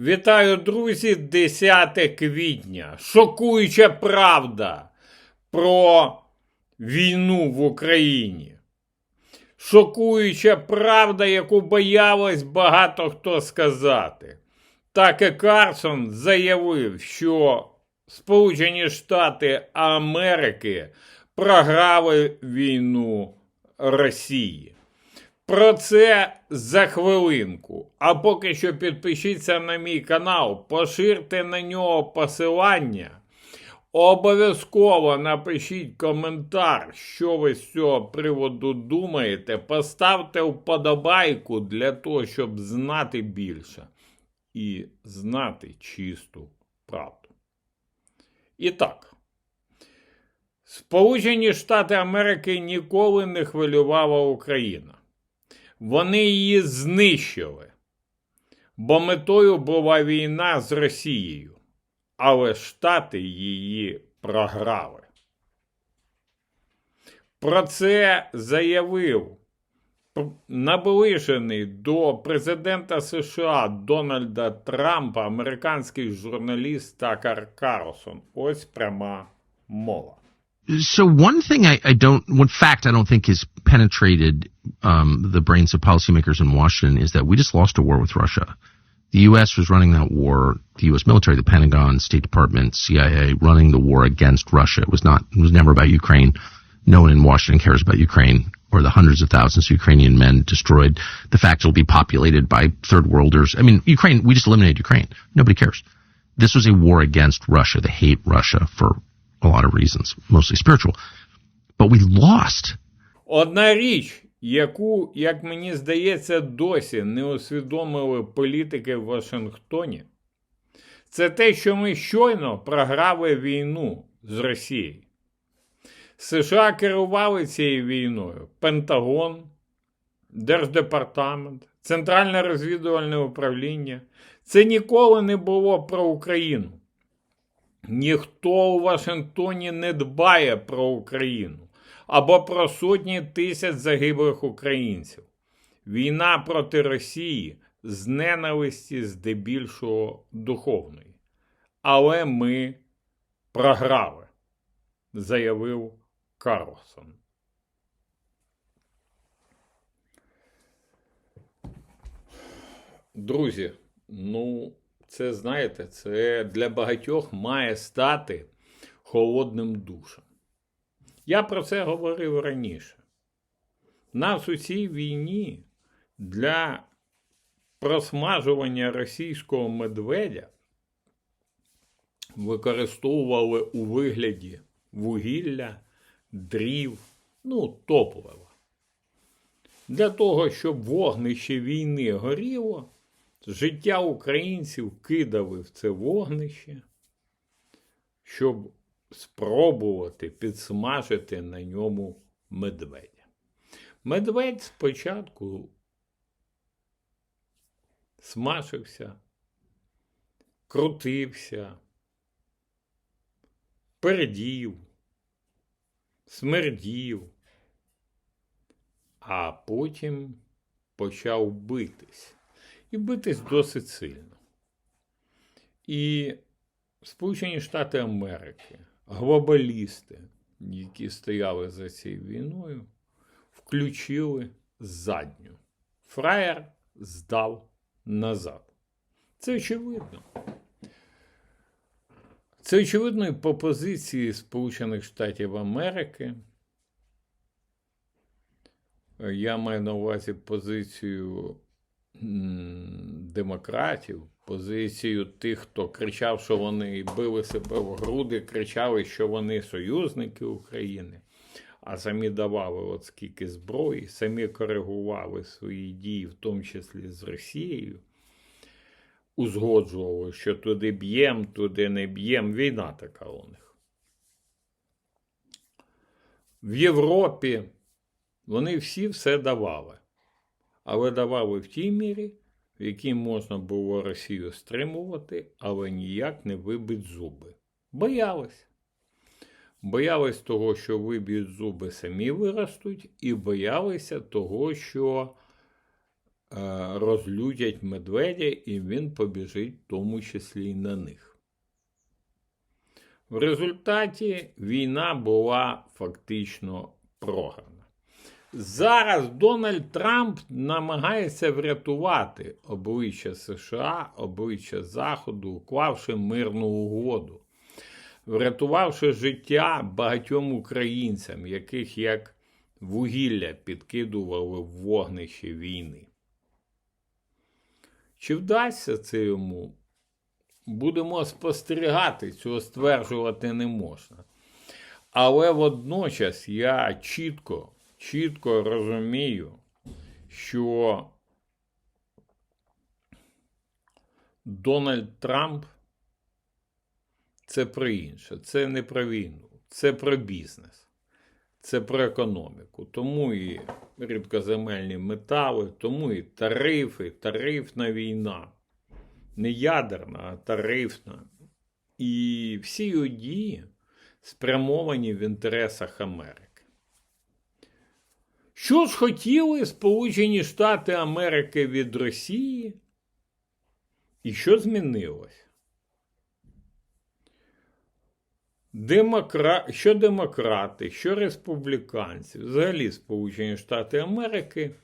Вітаю, друзі! 10 квітня. Шокуюча правда про війну в Україні. Шокуюча правда, яку боялось багато хто сказати. Так і Карсон заявив, що Сполучені Штати Америки програли війну Росії. Про це за хвилинку. А поки що підпишіться на мій канал, поширте на нього посилання. Обов'язково напишіть коментар, що ви з цього приводу думаєте. Поставте вподобайку для того, щоб знати більше і знати чисту правду. І так. Сполучені Штати Америки ніколи не хвилювала Україна. Вони її знищили, бо метою була війна з Росією, але Штати її програли. Про це заявив наближений до президента США Дональда Трампа американський журналіст Такар Карлсон. Ось пряма мова. So one thing I, I don't, one fact I don't think has penetrated um, the brains of policymakers in Washington is that we just lost a war with Russia. The U.S. was running that war. The U.S. military, the Pentagon, State Department, CIA, running the war against Russia. It was not. It was never about Ukraine. No one in Washington cares about Ukraine or the hundreds of thousands of Ukrainian men destroyed. The fact it'll be populated by third worlders. I mean, Ukraine. We just eliminated Ukraine. Nobody cares. This was a war against Russia. They hate Russia for a lot of reasons, mostly spiritual. But we lost. Одна річ, яку, як мені здається, досі не усвідомили політики в Вашингтоні, це те, що ми щойно програли війну з Росією. США керували цією війною Пентагон, Держдепартамент, Центральне розвідувальне управління. Це ніколи не було про Україну. Ніхто у Вашингтоні не дбає про Україну або про сотні тисяч загиблих українців. Війна проти Росії з ненависті здебільшого духовної. Але ми програли, заявив Карлсон. Друзі, ну, це знаєте, це для багатьох має стати холодним душем. Я про це говорив раніше. Нас у цій війні для просмажування російського медведя використовували у вигляді вугілля, дрів, ну, топлива. Для того, щоб вогнище війни горіло, життя українців кидали в це вогнище, щоб спробувати підсмажити на ньому медведя. Медведь спочатку смажився, крутився, пердів, смердів, а потім почав битись. І битись досить сильно. І Сполучені Штати Америки, глобалісти, які стояли за цією війною, включили задню. Фраєр здав назад. Це очевидно. Це очевидно і по позиції Сполучених Штатів Америки. Я маю на увазі позицію демократів, позицію тих, хто кричав, що вони били себе в груди, кричали, що вони союзники України, а самі давали от скільки зброї, самі коригували свої дії, в тому числі з Росією, узгоджували, що туди б'єм, туди не б'єм. Війна така у них. В Європі вони всі все давали але давали в тій мірі, в якій можна було Росію стримувати, але ніяк не вибить зуби. Боялись. Боялись того, що виб'ють зуби самі виростуть, і боялися того, що розлютять медведя, і він побіжить в тому числі і на них. В результаті війна була фактично програна. Зараз Дональд Трамп намагається врятувати обличчя США, обличчя Заходу, уклавши мирну угоду, врятувавши життя багатьом українцям, яких як вугілля підкидували в вогнище війни. Чи вдасться це йому? Будемо спостерігати, цього стверджувати не можна. Але водночас я чітко, чітко розумію, що Дональд Трамп це про інше, це не про війну, це про бізнес, це про економіку. Тому і рідкоземельні метали, тому і тарифи, тарифна війна. Не ядерна, а тарифна. І всі його дії спрямовані в інтересах Америки. Що ж хотіли Сполучені Штати Америки від Росії? І що змінилось? Демокра... Що демократи, що республіканці, взагалі Сполучені Штати Америки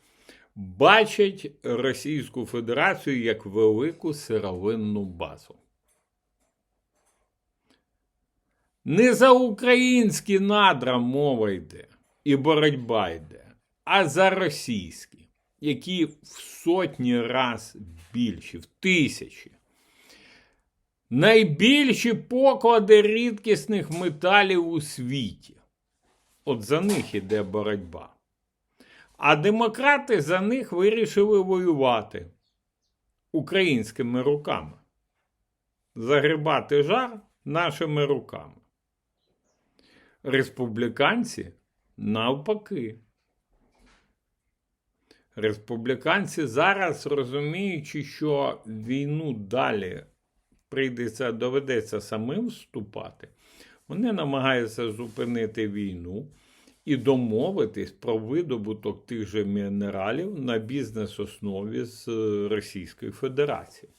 бачать Російську Федерацію як велику сировинну базу. Не за українські надра мова йде і боротьба йде, а за російські, які в сотні раз більші, в тисячі. Найбільші поклади рідкісних металів у світі. От за них іде боротьба. А демократи за них вирішили воювати українськими руками. Загрібати жар нашими руками. Республіканці навпаки. Республіканці зараз розуміючи, що війну далі прийдеться, доведеться самим вступати, вони намагаються зупинити війну і домовитись про видобуток тих же мінералів на бізнес-основі з е, Російської Федерації.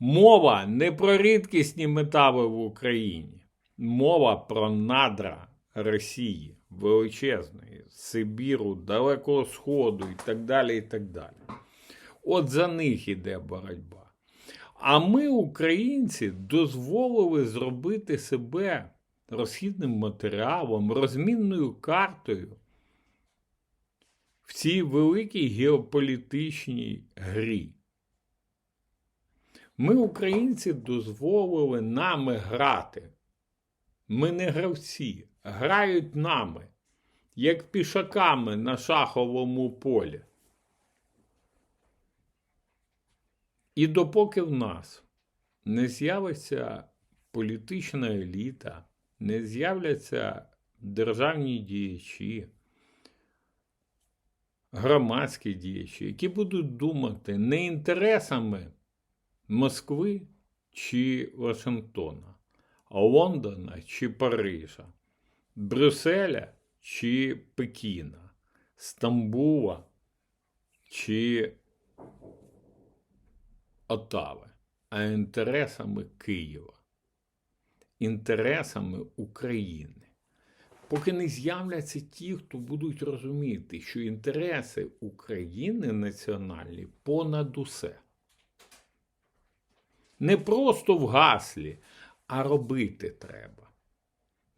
Мова не про рідкісні метали в Україні, мова про надра Росії величезної, Сибіру, Далекого Сходу і так далі. і так далі. От за них іде боротьба. А ми, українці, дозволили зробити себе розхідним матеріалом, розмінною картою в цій великій геополітичній грі. Ми, українці, дозволили нами грати. Ми не гравці, грають нами, як пішаками на шаховому полі. І допоки в нас не з'явиться політична еліта, не з'являться державні діячі, громадські діячі, які будуть думати не інтересами Москви чи Вашингтона, а Лондона чи Парижа, Брюсселя чи Пекіна, Стамбула чи Отави, а інтересами Києва, інтересами України. Поки не з'являться ті, хто будуть розуміти, що інтереси України національні понад усе. Не просто в гаслі, а робити треба.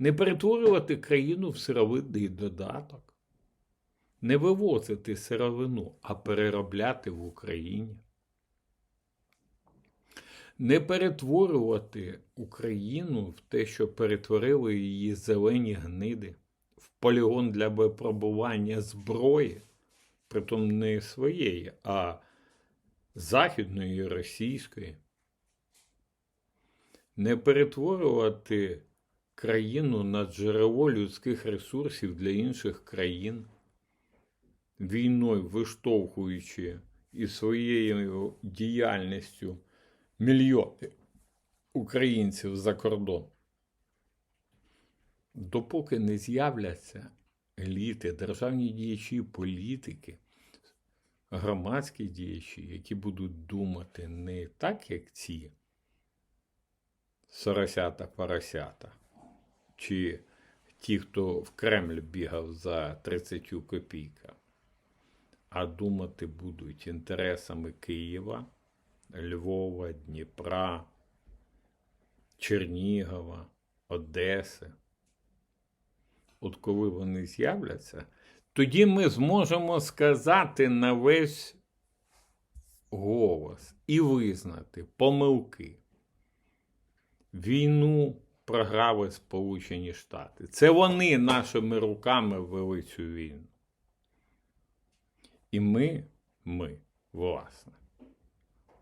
Не перетворювати країну в сировинний додаток, не вивозити сировину, а переробляти в Україні не перетворювати Україну в те, що перетворили її зелені гниди, в полігон для випробування зброї, притом не своєї, а західної російської. Не перетворювати країну на джерело людських ресурсів для інших країн, війною виштовхуючи і своєю діяльністю мільйони українців за кордон. Допоки не з'являться еліти, державні діячі, політики, громадські діячі, які будуть думати не так, як ці соросята поросята, чи ті, хто в Кремль бігав за 30 копійками, а думати будуть інтересами Києва, Львова, Дніпра, Чернігова, Одеси. От коли вони з'являться, тоді ми зможемо сказати на весь голос і визнати помилки. Війну програли Сполучені Штати. Це вони нашими руками вели цю війну. І ми, ми, власне,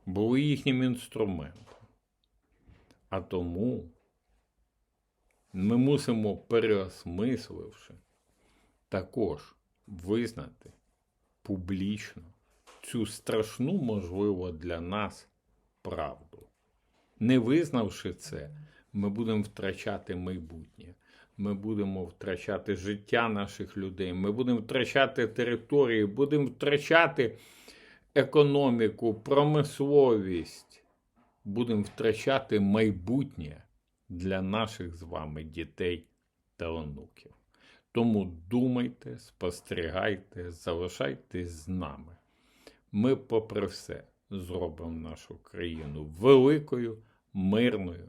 були їхнім інструментом. А тому ми мусимо, переосмисливши, також визнати публічно цю страшну, можливо, для нас правду. Не визнавши це, ми будемо втрачати майбутнє. Ми будемо втрачати життя наших людей, ми будемо втрачати території, будемо втрачати економіку, промисловість, будемо втрачати майбутнє для наших з вами дітей та онуків. Тому думайте, спостерігайте, залишайтесь з нами. Ми, попри все, зробимо нашу країну великою, мирною